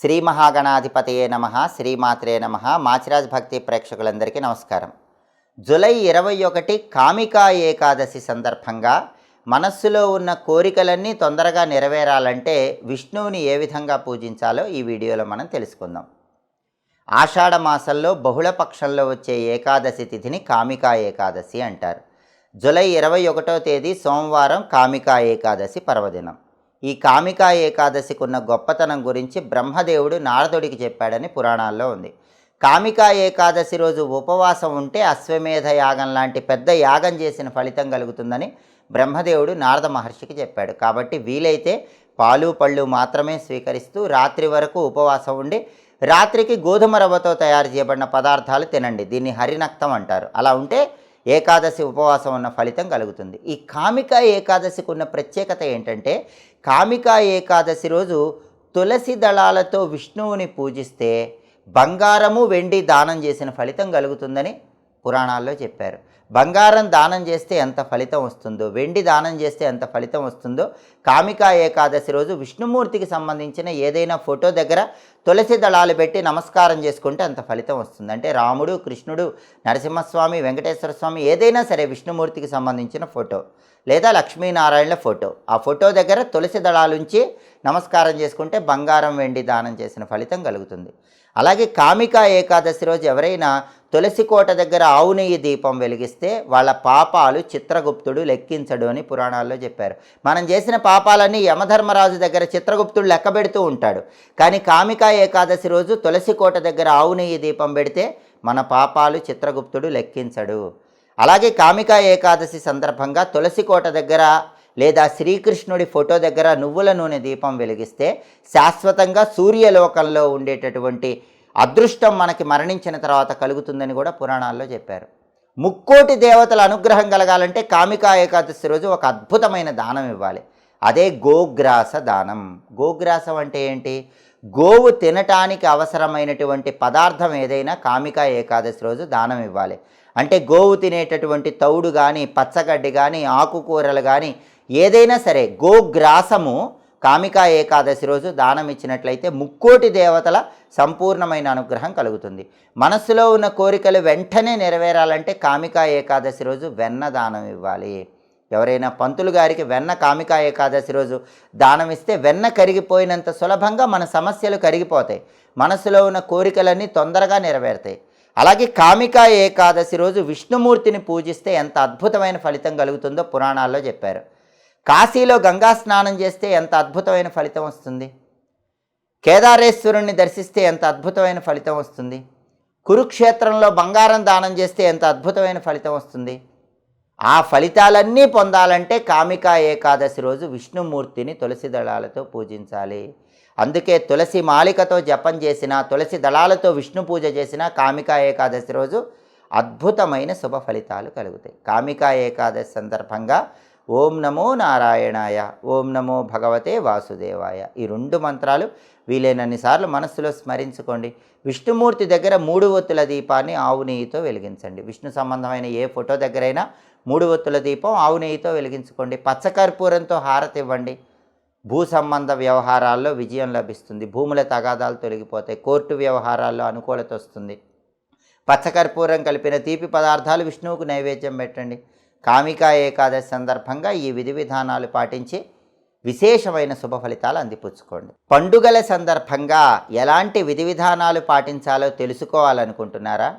శ్రీ మహాగణాధిపతయే నమ శ్రీమాత్రే నమ మాచిరాజ్ భక్తి ప్రేక్షకులందరికీ నమస్కారం. జులై ఇరవై ఒకటి కామికా ఏకాదశి సందర్భంగా మనస్సులో ఉన్న కోరికలన్నీ తొందరగా నెరవేరాలంటే విష్ణువుని ఏ విధంగా పూజించాలో ఈ వీడియోలో మనం తెలుసుకుందాం. ఆషాఢ మాసంలో బహుళ పక్షంలో వచ్చే ఏకాదశి తిథిని కామికా ఏకాదశి అంటారు. జులై ఇరవై ఒకటో తేదీ సోమవారం కామికా ఏకాదశి పర్వదినం. ఈ కామికా ఏకాదశికి ఉన్న గొప్పతనం గురించి బ్రహ్మదేవుడు నారదుడికి చెప్పాడని పురాణాల్లో ఉంది. కామికా ఏకాదశి రోజు ఉపవాసం ఉంటే అశ్వమేధ యాగం లాంటి పెద్ద యాగం చేసిన ఫలితం కలుగుతుందని బ్రహ్మదేవుడు నారద మహర్షికి చెప్పాడు. కాబట్టి వీలైతే పాలు పళ్ళు మాత్రమే స్వీకరిస్తూ రాత్రి వరకు ఉపవాసం ఉండి రాత్రికి గోధుమ రవ్వతో తయారు చేయబడిన పదార్థాలు తినండి. దీన్ని హరినక్తం అంటారు. అలా ఉంటే ఏకాదశి ఉపవాసం ఉన్న ఫలితం కలుగుతుంది. ఈ కామిక ఏకాదశికి ఉన్న ప్రత్యేకత ఏంటంటే కామిక ఏకాదశి రోజు తులసి దళాలతో విష్ణువుని పూజిస్తే బంగారము వెండి దానం చేసిన ఫలితం కలుగుతుందని పురాణాల్లో చెప్పారు. బంగారం దానం చేస్తే ఎంత ఫలితం వస్తుందో వెండి దానం చేస్తే ఎంత ఫలితం వస్తుందో కామికా ఏకాదశి రోజు విష్ణుమూర్తికి సంబంధించిన ఏదైనా ఫోటో దగ్గర తులసి దళాలు పెట్టి నమస్కారం చేసుకుంటే అంత ఫలితం వస్తుంది. అంటే రాముడు కృష్ణుడు నరసింహస్వామి వెంకటేశ్వర స్వామి ఏదైనా సరే విష్ణుమూర్తికి సంబంధించిన ఫోటో లేదా లక్ష్మీనారాయణ ఫోటో. ఆ ఫోటో దగ్గర తులసి దళాలుంచి నమస్కారం చేసుకుంటే బంగారం వెండి దానం చేసిన ఫలితం కలుగుతుంది. అలాగే కామిక ఏకాదశి రోజు ఎవరైనా తులసి కోట దగ్గర ఆవు నెయ్యి దీపం వెలిగిస్తే వాళ్ళ పాపాలు చిత్రగుప్తుడు లెక్కించడు అని పురాణాల్లో చెప్పారు. మనం చేసిన పాపాలన్నీ యమధర్మరాజు దగ్గర చిత్రగుప్తుడు లెక్క పెడుతూ ఉంటాడు. కానీ కామిక ఏకాదశి రోజు తులసి కోట దగ్గర ఆవు నెయ్యి దీపం పెడితే మన పాపాలు చిత్రగుప్తుడు లెక్కించడు. అలాగే కామిక ఏకాదశి సందర్భంగా తులసి కోట దగ్గర లేదా శ్రీకృష్ణుడి ఫోటో దగ్గర నువ్వుల నూనె దీపం వెలిగిస్తే శాశ్వతంగా సూర్యలోకంలో ఉండేటటువంటి అదృష్టం మనకి మరణించిన తర్వాత కలుగుతుందని కూడా పురాణాల్లో చెప్పారు. ముక్కోటి దేవతల అనుగ్రహం కలగాలంటే కామికా ఏకాదశి రోజు ఒక అద్భుతమైన దానం ఇవ్వాలి. అదే గోగ్రాస దానం. గోగ్రాసం అంటే ఏంటి? గోవు తినటానికి అవసరమైనటువంటి పదార్థం ఏదైనా కామికా ఏకాదశి రోజు దానం ఇవ్వాలి. అంటే గోవు తినేటటువంటి తౌడు కానీ పచ్చగడ్డి కానీ ఆకుకూరలు కానీ ఏదైనా సరే గోగ్రాసము కామికా ఏకాదశి రోజు దానం ఇచ్చినట్లయితే ముక్కోటి దేవతల సంపూర్ణమైన అనుగ్రహం కలుగుతుంది. మనస్సులో ఉన్న కోరికలు వెంటనే నెరవేరాలంటే కామికా ఏకాదశి రోజు వెన్న దానం ఇవ్వాలి. ఎవరైనా పంతులు గారికి వెన్న కామికా ఏకాదశి రోజు దానం ఇస్తే వెన్న కరిగిపోయినంత సులభంగా మన సమస్యలు కరిగిపోతాయి. మనసులో ఉన్న కోరికలన్నీ తొందరగా నెరవేరుతాయి. అలాగే కామికా ఏకాదశి రోజు విష్ణుమూర్తిని పూజిస్తే ఎంత అద్భుతమైన ఫలితం కలుగుతుందో పురాణాల్లో చెప్పారు. కాశీలో గంగా స్నానం చేస్తే ఎంత అద్భుతమైన ఫలితం వస్తుంది? కేదారేశ్వరుణ్ణి దర్శిస్తే ఎంత అద్భుతమైన ఫలితం వస్తుంది? కురుక్షేత్రంలో బంగారం దానం చేస్తే ఎంత అద్భుతమైన ఫలితం వస్తుంది? ఆ ఫలితాలన్నీ పొందాలంటే కామికా ఏకాదశి రోజు విష్ణుమూర్తిని తులసి దళాలతో పూజించాలి. అందుకే తులసి మాలికతో జపం చేసిన తులసి దళాలతో విష్ణు పూజ చేసిన కామికా ఏకాదశి రోజు అద్భుతమైన శుభ ఫలితాలు కలుగుతాయి. కామికా ఏకాదశి సందర్భంగా ఓం నమో నారాయణాయ ఓం నమో భగవతే వాసుదేవాయ. ఈ రెండు మంత్రాలు వీలైనన్ని సార్లు మనస్సులో స్మరించుకోండి. విష్ణుమూర్తి దగ్గర మూడు ఒత్తుల దీపాన్ని ఆవు నెయ్యితో వెలిగించండి. విష్ణు సంబంధమైన ఏ ఫోటో దగ్గరైనా మూడు ఒత్తుల దీపం ఆవు నెయ్యితో వెలిగించుకోండి. పచ్చకర్పూరంతో హారతి ఇవ్వండి. భూ సంబంధ వ్యవహారాల్లో విజయం లభిస్తుంది. భూముల తగాదాలు తొలగిపోతాయి. కోర్టు వ్యవహారాల్లో అనుకూలత వస్తుంది. పచ్చకర్పూరం కలిపిన తీపి పదార్థాలు విష్ణువుకు నైవేద్యం పెట్టండి. కామికా ఏకాదశి సందర్భంగా ఈ విధి విధానాలు పాటించి విశేషమైన శుభ ఫలితాలు అందిపుచ్చుకోండి. పండుగల సందర్భంగా ఎలాంటి విధి విధానాలు పాటించాలో తెలుసుకోవాలనుకుంటున్నారా?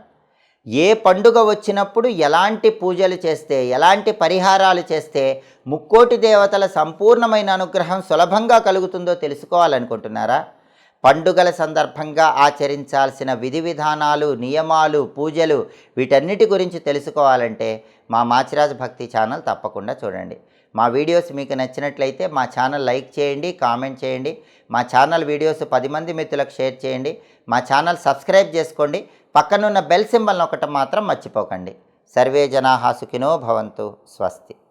ఏ పండుగ వచ్చినప్పుడు ఎలాంటి పూజలు చేస్తే ఎలాంటి పరిహారాలు చేస్తే ముక్కోటి దేవతల సంపూర్ణమైన అనుగ్రహం సులభంగా కలుగుతుందో తెలుసుకోవాలనుకుంటున్నారా? పండుగల సందర్భంగా ఆచరించాల్సిన విధి విధానాలు నియమాలు పూజలు వీటన్నిటి గురించి తెలుసుకోవాలంటే మా మాచిరాజ్ భక్తి ఛానల్ తప్పకుండా చూడండి. మా వీడియోస్ మీకు నచ్చినట్లయితే మా ఛానల్ లైక్ చేయండి కామెంట్ చేయండి. మా ఛానల్ వీడియోస్ పది మంది మిత్రులకు షేర్ చేయండి. మా ఛానల్ సబ్స్క్రైబ్ చేసుకోండి. పక్కనున్న బెల్ సింబల్ ఒకటి మాత్రం మర్చిపోకండి. సర్వే జనా సుఖినో భవంతు స్వస్తి.